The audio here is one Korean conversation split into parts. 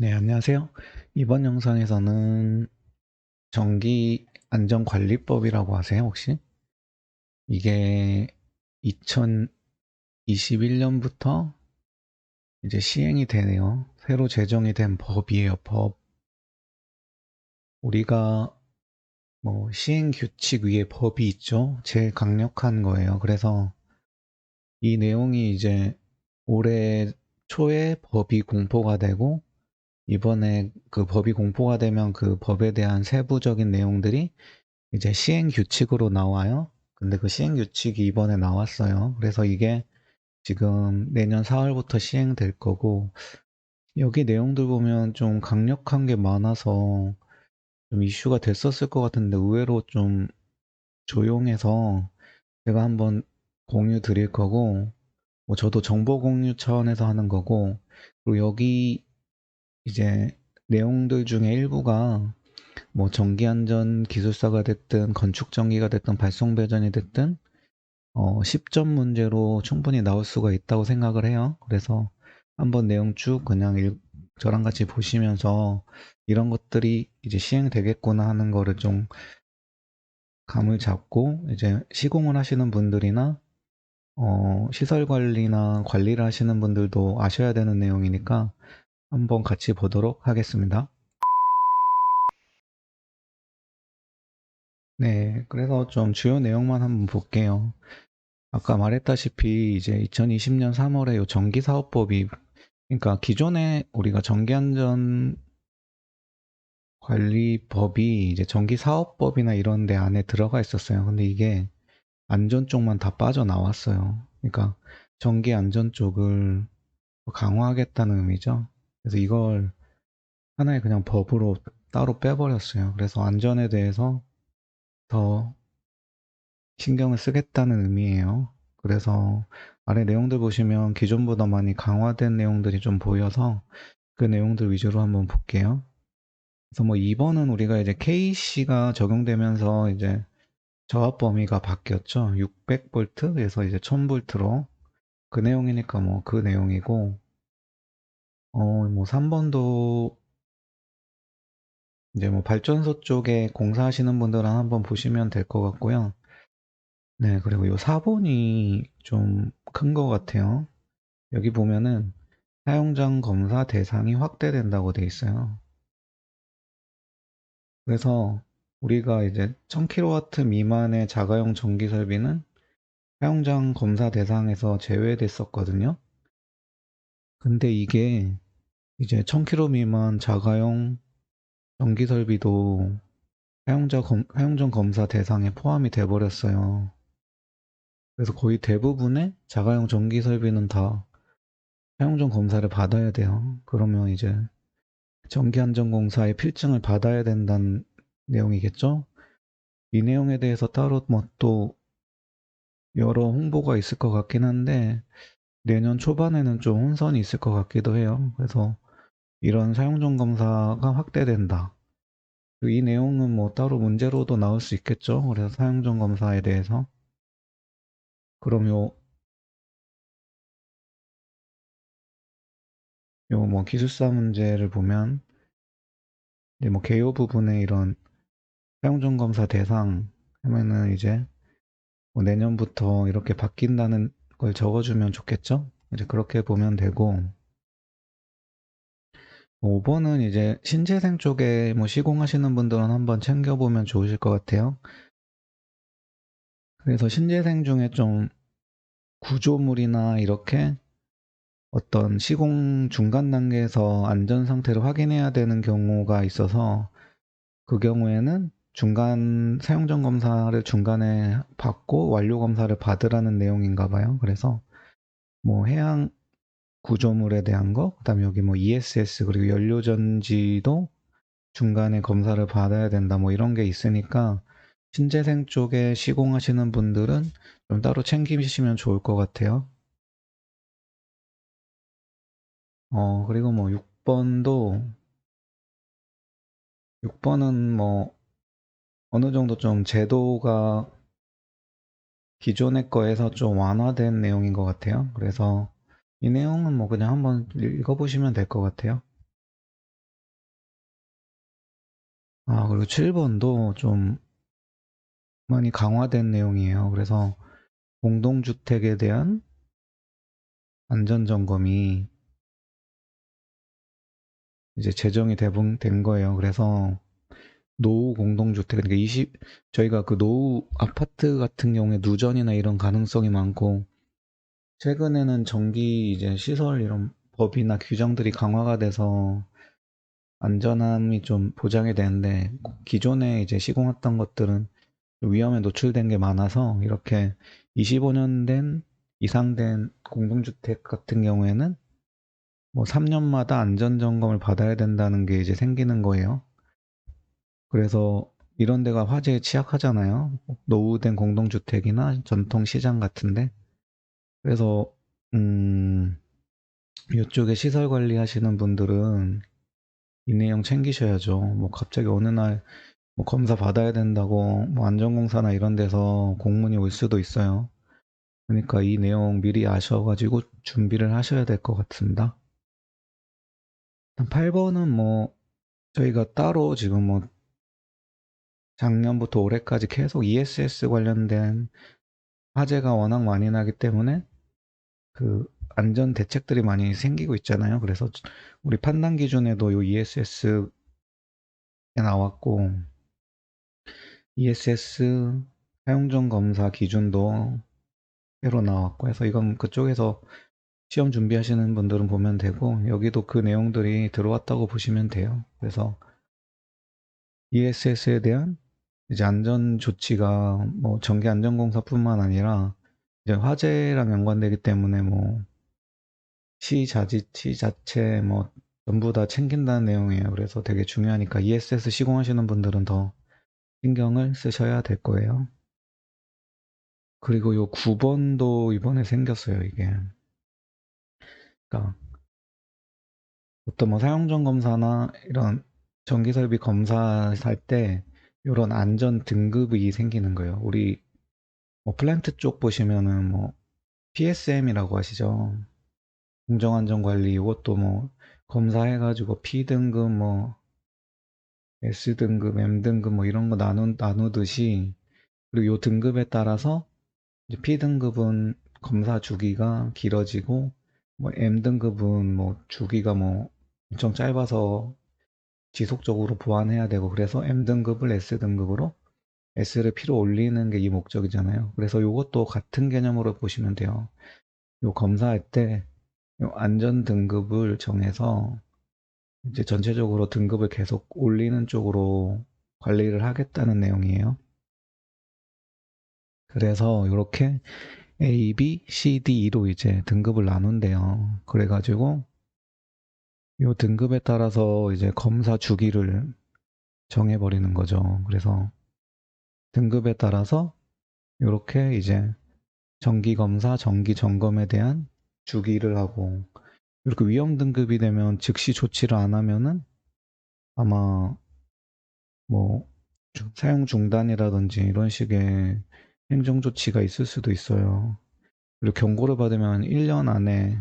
네, 안녕하세요. 이번 영상에서는 전기 안전관리법이라고 아세요, 혹시? 이게 2021년부터 이제 시행이 되네요. 새로 제정이 된 법이에요, 법. 우리가 뭐 시행 규칙 위에 법이 있죠. 제일 강력한 거예요. 그래서 이 내용이 이제 올해 초에 법이 공포가 되고 이번에 그 법이 공포가 되면 그 법에 대한 세부적인 내용들이 이제 시행 규칙으로 나와요. 근데 그 시행 규칙이 이번에 나왔어요. 그래서 이게 지금 내년 4월부터 시행될 거고, 여기 내용들 보면 좀 강력한 게 많아서 좀 이슈가 됐었을 것 같은데 의외로 좀 조용해서 제가 한번 공유 드릴 거고, 뭐 저도 정보 공유 차원에서 하는 거고, 그리고 여기 이제 내용들 중에 일부가 뭐 전기안전 기술사가 됐든 건축전기가 됐든 발송배전이 됐든 어, 10점 문제로 충분히 나올 수가 있다고 생각을 해요. 그래서 한번 내용 쭉 그냥 일, 저랑 같이 보시면서 이런 것들이 이제 시행되겠구나 하는 거를 좀 감을 잡고 이제 시공을 하시는 분들이나 어, 시설 관리나 관리를 하시는 분들도 아셔야 되는 내용이니까 한번 같이 보도록 하겠습니다. 네, 그래서 좀 주요 내용만 한번 볼게요. 아까 말했다시피 이제 2020년 3월에 요 전기사업법이 그러니까 기존에 우리가 전기안전 관리법이 이제 전기사업법이나 이런 데 안에 들어가 있었어요. 근데 이게 안전 쪽만 다 빠져나왔어요. 그러니까 전기 안전 쪽을 강화하겠다는 의미죠. 그래서 이걸 하나의 그냥 법으로 따로 빼버렸어요. 그래서 안전에 대해서 더 신경을 쓰겠다는 의미예요. 그래서 아래 내용들 보시면 기존보다 많이 강화된 내용들이 좀 보여서 그 내용들 위주로 한번 볼게요. 그래서 뭐 2번은 우리가 이제 KC가 적용되면서 이제 저압 범위가 바뀌었죠. 600V에서 이제 1000V로 그 내용이니까 뭐 그 내용이고 어 뭐 3 번도 이제 뭐 발전소 쪽에 공사하시는 분들은 한번 보시면 될 것 같고요. 네, 그리고 요 4 번이 좀 큰 것 같아요. 여기 보면은 사용장 검사 대상이 확대된다고 돼 있어요. 그래서 우리가 이제 1000kW 미만의 자가용 전기 설비는 사용장 검사 대상에서 제외됐었거든요. 근데 이게 이제 1000kW 미만 자가용 전기 설비도 사용자 검, 사용전 검사 대상에 포함이 돼 버렸어요. 그래서 거의 대부분의 자가용 전기 설비는 다 사용전 검사를 받아야 돼요. 그러면 이제 전기안전공사의 필증을 받아야 된다는 내용이겠죠? 이 내용에 대해서 따로 뭐 또 여러 홍보가 있을 것 같긴 한데 내년 초반에는 좀 혼선이 있을 것 같기도 해요. 그래서 이런 사용전 검사가 확대된다. 이 내용은 뭐 따로 문제로도 나올 수 있겠죠. 그래서 사용전 검사에 대해서 그럼 요, 요 뭐 기술사 문제를 보면 이제 뭐 개요 부분에 이런 사용전 검사 대상 하면은 이제 뭐 내년부터 이렇게 바뀐다는 걸 적어주면 좋겠죠? 이제 그렇게 보면 되고 5번은 이제 신재생 쪽에 뭐 시공하시는 분들은 한번 챙겨보면 좋으실 것 같아요. 그래서 신재생 중에 좀 구조물이나 이렇게 어떤 시공 중간 단계에서 안전 상태를 확인해야 되는 경우가 있어서 그 경우에는 중간 사용전 검사를 중간에 받고 완료 검사를 받으라는 내용인가 봐요. 그래서 뭐 해양 구조물에 대한 거, 그다음에 여기 뭐 ESS 그리고 연료 전지도 중간에 검사를 받아야 된다. 뭐 이런 게 있으니까 신재생 쪽에 시공하시는 분들은 좀 따로 챙기시면 좋을 것 같아요. 어, 그리고 뭐 6번도 6번은 뭐 어느 정도 좀 제도가 기존의 거에서 좀 완화된 내용인 것 같아요. 그래서 이 내용은 뭐 그냥 한번 읽어보시면 될 것 같아요. 아, 그리고 7번도 좀 많이 강화된 내용이에요. 그래서 공동주택에 대한 안전점검이 이제 제정이 된 거예요. 그래서 노후 공동주택, 그러니까 20, 저희가 그 노후 아파트 같은 경우에 누전이나 이런 가능성이 많고, 최근에는 전기 이제 시설 이런 법이나 규정들이 강화가 돼서 안전함이 좀 보장이 되는데, 기존에 이제 시공했던 것들은 위험에 노출된 게 많아서 이렇게 25년 된 이상 된 공동주택 같은 경우에는 뭐 3년마다 안전 점검을 받아야 된다는 게 이제 생기는 거예요. 그래서 이런 데가 화재에 취약하잖아요. 노후된 공동주택이나 전통시장 같은데. 그래서, 음, 이쪽에 시설 관리 하시는 분들은 이 내용 챙기셔야죠. 뭐 갑자기 어느 날 뭐 검사 받아야 된다고 뭐 안전공사나 이런 데서 공문이 올 수도 있어요. 그러니까 이 내용 미리 아셔가지고 준비를 하셔야 될 것 같습니다. 8번은 뭐 저희가 따로 지금 뭐 작년부터 올해까지 계속 ESS 관련된 화재가 워낙 많이 나기 때문에 그 안전 대책들이 많이 생기고 있잖아요. 그래서 우리 판단 기준에도 요 ESS에 나왔고 ESS 사용전 검사 기준도 새로 나왔고 해서 이건 그쪽에서 시험 준비하시는 분들은 보면 되고 여기도 그 내용들이 들어왔다고 보시면 돼요. 그래서 ESS에 대한 이제 안전 조치가 뭐 전기 안전공사뿐만 아니라 이제 화재랑 연관되기 때문에 뭐 시자짓, 시자체 뭐 전부 다 챙긴다는 내용이에요. 그래서 되게 중요하니까 ESS 시공하시는 분들은 더 신경을 쓰셔야 될 거예요. 그리고 요 9번도 이번에 생겼어요, 이게. 그러니까 어떤 뭐 사용전 검사나 이런 전기 설비 검사 할 때 이런 안전 등급이 생기는 거예요. 우리 뭐 플랜트 쪽 보시면은 뭐 PSM이라고 하시죠. 공정안전관리 이것도 뭐 검사해가지고 P 등급 뭐 S 등급, M 등급 뭐 이런 거 나누, 나누듯이 그리고 요 등급에 따라서 이제 P 등급은 검사 주기가 길어지고 뭐 M 등급은 뭐 주기가 뭐 엄청 짧아서 지속적으로 보완해야 되고 그래서 M 등급을 S 등급으로 S를 P로 올리는 게 이 목적이잖아요. 그래서 이것도 같은 개념으로 보시면 돼요. 요 검사할 때 안전 등급을 정해서 이제 전체적으로 등급을 계속 올리는 쪽으로 관리를 하겠다는 내용이에요. 그래서 이렇게 A, B, C, D로 이제 등급을 나눈대요. 그래가지고 이 등급에 따라서 이제 검사 주기를 정해버리는 거죠. 그래서 등급에 따라서 이렇게 이제 정기 검사, 정기 점검에 대한 주기를 하고 이렇게 위험 등급이 되면 즉시 조치를 안 하면은 아마 뭐 사용 중단이라든지 이런 식의 행정 조치가 있을 수도 있어요. 그리고 경고를 받으면 1년 안에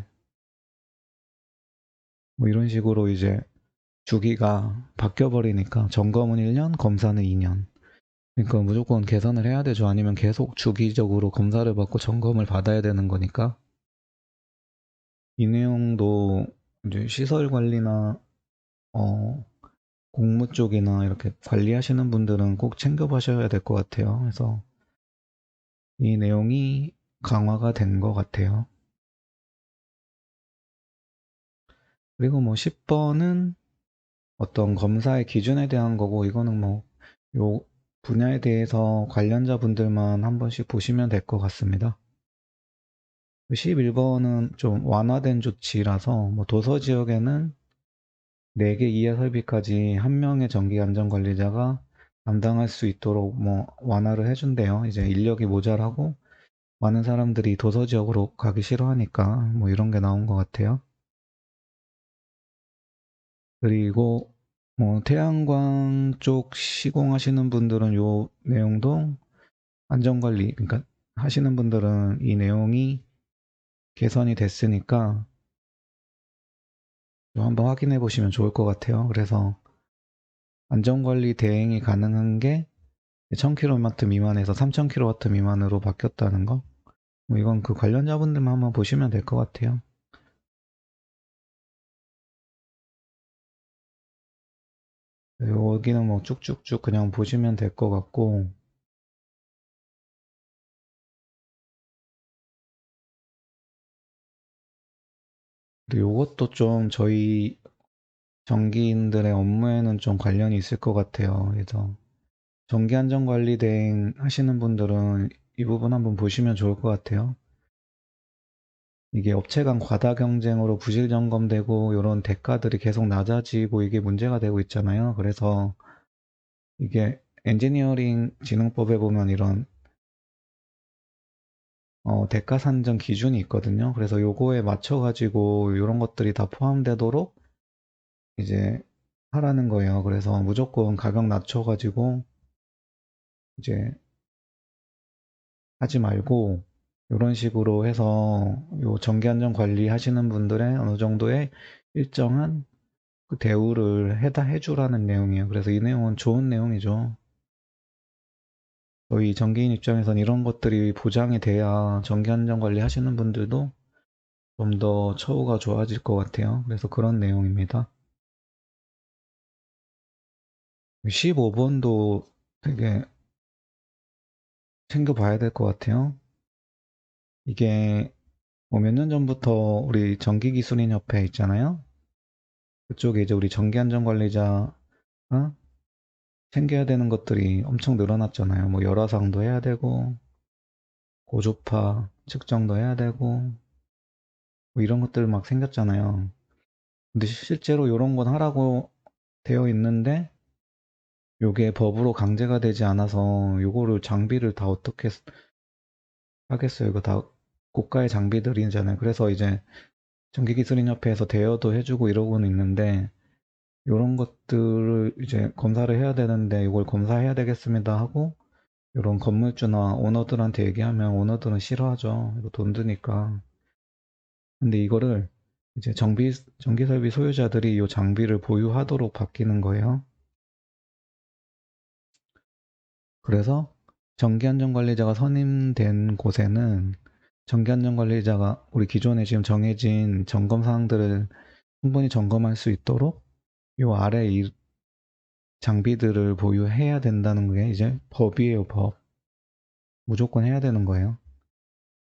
뭐 이런 식으로 이제 주기가 바뀌어 버리니까 점검은 1년, 검사는 2년. 그러니까 무조건 개선을 해야 되죠. 아니면 계속 주기적으로 검사를 받고 점검을 받아야 되는 거니까. 이 내용도 이제 시설 관리나 어, 공무 쪽이나 이렇게 관리하시는 분들은 꼭 챙겨보셔야 될 것 같아요. 그래서 이 내용이 강화가 된 것 같아요. 그리고 뭐 10번은 어떤 검사의 기준에 대한 거고 이거는 뭐 요 분야에 대해서 관련자 분들만 한 번씩 보시면 될 것 같습니다. 11번은 좀 완화된 조치라서 뭐 도서 지역에는 4개 이하 설비까지 한 명의 전기 안전 관리자가 담당할 수 있도록 뭐 완화를 해준대요. 이제 인력이 모자라고 많은 사람들이 도서 지역으로 가기 싫어하니까 뭐 이런 게 나온 것 같아요. 그리고 뭐 태양광 쪽 시공하시는 분들은 요 내용도 안전관리 그러니까 하시는 분들은 이 내용이 개선이 됐으니까 한번 확인해 보시면 좋을 것 같아요. 그래서 안전관리 대행이 가능한 게 1000kW 미만에서 3000kW 미만으로 바뀌었다는 거. 뭐 이건 그 관련자분들만 한번 보시면 될 것 같아요. 여기는 뭐 쭉쭉쭉 그냥 보시면 될 것 같고, 그리고 요것도 좀 저희 전기인들의 업무에는 좀 관련이 있을 것 같아요. 그래서 전기안전관리 대행 하시는 분들은 이 부분 한번 보시면 좋을 것 같아요. 이게 업체 간 과다 경쟁으로 부실 점검되고 이런 대가들이 계속 낮아지고 이게 문제가 되고 있잖아요. 그래서 이게 엔지니어링 진흥법에 보면 이런 어, 대가 산정 기준이 있거든요. 그래서 요거에 맞춰 가지고 이런 것들이 다 포함되도록 이제 하라는 거예요. 그래서 무조건 가격 낮춰 가지고 이제 하지 말고 이런 식으로 해서 요 전기 안전 관리 하시는 분들의 어느 정도의 일정한 그 대우를 해다 해주라는 내용이에요. 그래서 이 내용은 좋은 내용이죠. 저희 전기인 입장에선 이런 것들이 보장이 돼야 전기 안전 관리 하시는 분들도 좀 더 처우가 좋아질 것 같아요. 그래서 그런 내용입니다. 15번도 되게 챙겨봐야 될 것 같아요. 이게 뭐 몇 년 전부터 우리 전기기술인 협회 있잖아요. 그쪽에 이제 우리 전기안전관리자 어? 챙겨야 되는 것들이 엄청 늘어났잖아요. 뭐 열화상도 해야 되고 고주파 측정도 해야 되고 뭐 이런 것들 막 생겼잖아요. 근데 실제로 이런 건 하라고 되어 있는데 요게 법으로 강제가 되지 않아서 요거를 장비를 다 어떻게 하겠어요. 이거 다 고가의 장비들이잖아요. 그래서 이제 전기기술인협회에서 대여도 해주고 이러고는 있는데 이런 것들을 이제 검사를 해야 되는데 이걸 검사해야 되겠습니다 하고 이런 건물주나 오너들한테 얘기하면 오너들은 싫어하죠. 이거 돈 드니까. 근데 이거를 이제 정비 전기 설비 소유자들이 이 장비를 보유하도록 바뀌는 거예요. 그래서 전기안전관리자가 선임된 곳에는 전기안전관리자가 우리 기존에 지금 정해진 점검 사항들을 충분히 점검할 수 있도록 요 아래 이 장비들을 보유해야 된다는 게 이제 법이에요, 법. 무조건 해야 되는 거예요.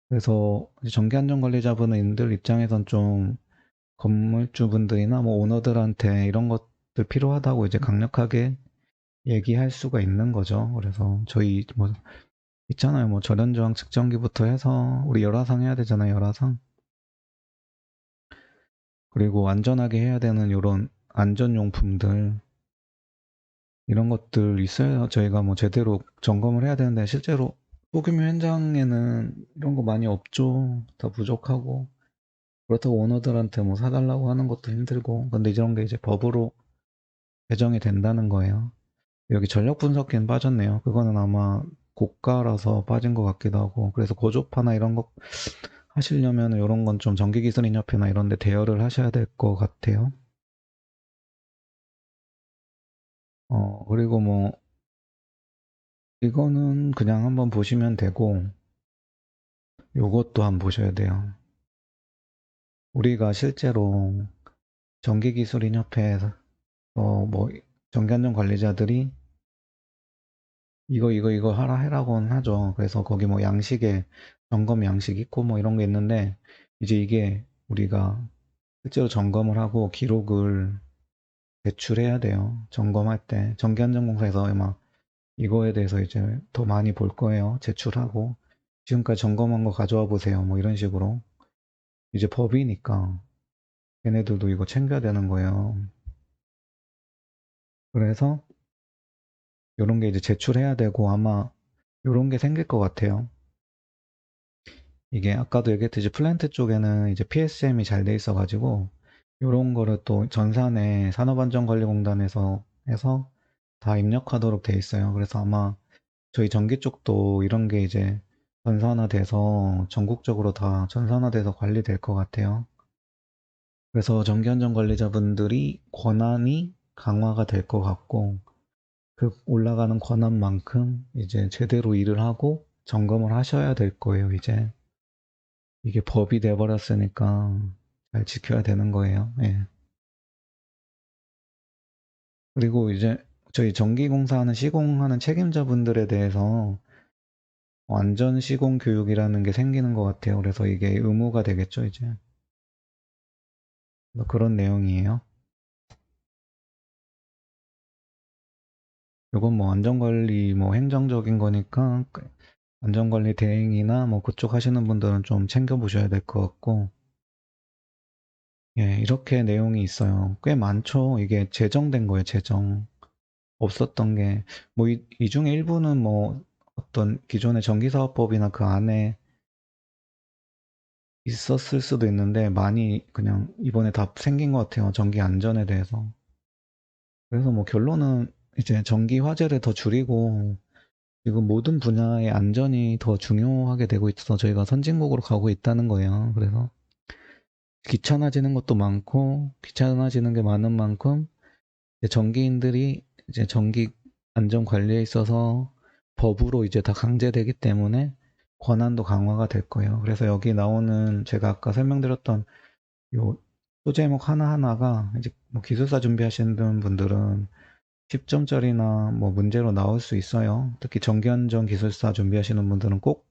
그래서 전기안전관리자분들 입장에선 좀 건물주분들이나 뭐 오너들한테 이런 것들 필요하다고 이제 강력하게 얘기할 수가 있는 거죠. 그래서 저희 뭐 있잖아요. 뭐 절연저항 측정기부터 해서 우리 열화상 해야 되잖아요. 열화상. 그리고 안전하게 해야 되는 이런 안전용품들 이런 것들 있어야 저희가 뭐 제대로 점검을 해야 되는데 실제로 소규모 현장에는 이런 거 많이 없죠. 다 부족하고 그렇다고 오너들한테 뭐 사달라고 하는 것도 힘들고 근데 이런 게 이제 법으로 개정이 된다는 거예요. 여기 전력 분석기는 빠졌네요. 그거는 아마 고가라서 빠진 것 같기도 하고 그래서 고조파나 이런 거 하시려면 이런 건 좀 전기기술인협회나 이런 데 대여를 하셔야 될 것 같아요. 어, 그리고 뭐, 이거는 그냥 한번 보시면 되고, 요것도 한번 보셔야 돼요. 우리가 실제로 전기기술인협회에서, 어, 뭐, 전기안전 관리자들이 이거, 이거, 이거 하라 해라고는 하죠. 그래서 거기 뭐 양식에 점검 양식 있고 뭐 이런 게 있는데, 이제 이게 우리가 실제로 점검을 하고 기록을 제출해야 돼요. 점검할 때 전기안전공사에서 아마 이거에 대해서 이제 더 많이 볼 거예요. 제출하고 지금까지 점검한 거 가져와 보세요. 뭐 이런 식으로 이제 법이니까 걔네들도 이거 챙겨야 되는 거예요. 그래서 이런 게 이제 제출해야 되고 아마 이런 게 생길 것 같아요. 이게 아까도 얘기했듯이 플랜트 쪽에는 이제 PSM이 잘 돼 있어 가지고 요런 거를 또 전산에 산업안전관리공단에서 해서 다 입력하도록 돼 있어요. 그래서 아마 저희 전기 쪽도 이런 게 이제 전산화돼서 전국적으로 다 전산화돼서 관리될 것 같아요. 그래서 전기안전 관리자분들이 권한이 강화가 될 것 같고 그 올라가는 권한만큼 이제 제대로 일을 하고 점검을 하셔야 될 거예요, 이제. 이게 법이 돼버렸으니까 잘 지켜야 되는 거예요. 예. 그리고 이제 저희 전기공사하는 시공하는 책임자분들에 대해서 완전 시공 교육이라는 게 생기는 것 같아요. 그래서 이게 의무가 되겠죠, 이제. 뭐 그런 내용이에요. 이건 뭐 안전관리 뭐 행정적인 거니까 그 안전관리 대행이나 뭐 그쪽 하시는 분들은 좀 챙겨보셔야 될 것 같고 예 이렇게 내용이 있어요. 꽤 많죠. 이게 제정된 거예요. 제정 없었던 게뭐이 중에 일부는 뭐 어떤 기존의 전기사업법이나 그 안에 있었을 수도 있는데 많이 그냥 이번에 다 생긴 것 같아요. 전기 안전에 대해서. 그래서 뭐 결론은 이제 전기 화재를 더 줄이고 지금 모든 분야의 안전이 더 중요하게 되고 있어서 저희가 선진국으로 가고 있다는 거예요. 그래서 귀찮아지는 것도 많고 귀찮아지는 게 많은 만큼 전기인들이 이제 전기 안전 관리에 있어서 법으로 이제 다 강제되기 때문에 권한도 강화가 될 거예요. 그래서 여기 나오는 제가 아까 설명드렸던 요 소제목 하나하나가 이제 뭐 기술사 준비하시는 분들은 10점짜리나 뭐 문제로 나올 수 있어요. 특히 전기안전 기술사 준비하시는 분들은 꼭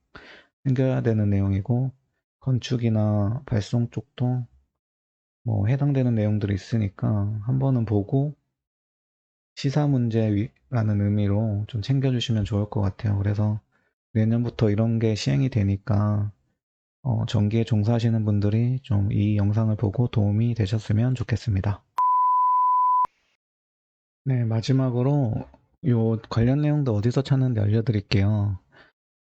챙겨야 되는 내용이고 건축이나 발송 쪽도 뭐 해당되는 내용들이 있으니까 한 번은 보고 시사 문제라는 의미로 좀 챙겨주시면 좋을 것 같아요. 그래서 내년부터 이런 게 시행이 되니까 어, 전기에 종사하시는 분들이 좀 이 영상을 보고 도움이 되셨으면 좋겠습니다. 네, 마지막으로 요 관련 내용도 어디서 찾는지 알려드릴게요.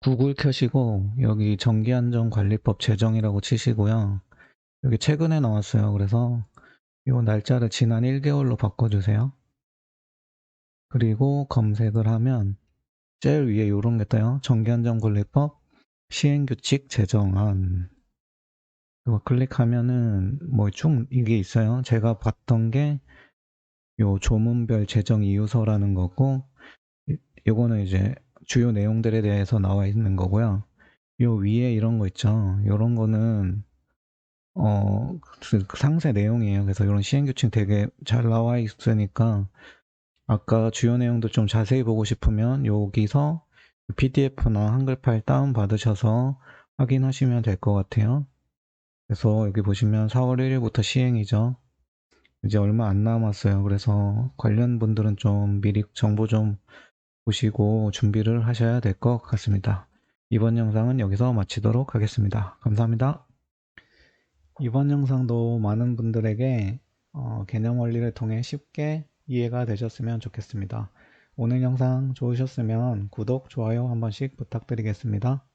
구글 켜시고 여기 전기안전관리법 제정이라고 치시고요. 여기 최근에 나왔어요. 그래서 요 날짜를 지난 1개월로 바꿔주세요. 그리고 검색을 하면 제일 위에 요런 게 떠요. 전기안전관리법 시행규칙 제정안. 이거 클릭하면은 뭐 쭉 이게 있어요. 제가 봤던 게 요 조문별 제정 이유서라는 거고 이- 요거는 이제 주요 내용들에 대해서 나와 있는 거고요. 요 위에 이런 거 있죠. 요런 거는 어, 그 상세 내용이에요. 그래서 이런 시행 규칙 되게 잘 나와 있으니까 아까 주요 내용도 좀 자세히 보고 싶으면 여기서 PDF나 한글 파일 다운 받으셔서 확인하시면 될 것 같아요. 그래서 여기 보시면 4월 1일부터 시행이죠. 이제 얼마 안 남았어요. 그래서 관련 분들은 좀 미리 정보 좀 보시고 준비를 하셔야 될 것 같습니다. 이번 영상은 여기서 마치도록 하겠습니다. 감사합니다. 이번 영상도 많은 분들에게 어, 개념 원리를 통해 쉽게 이해가 되셨으면 좋겠습니다. 오늘 영상 좋으셨으면 구독, 좋아요 한 번씩 부탁드리겠습니다.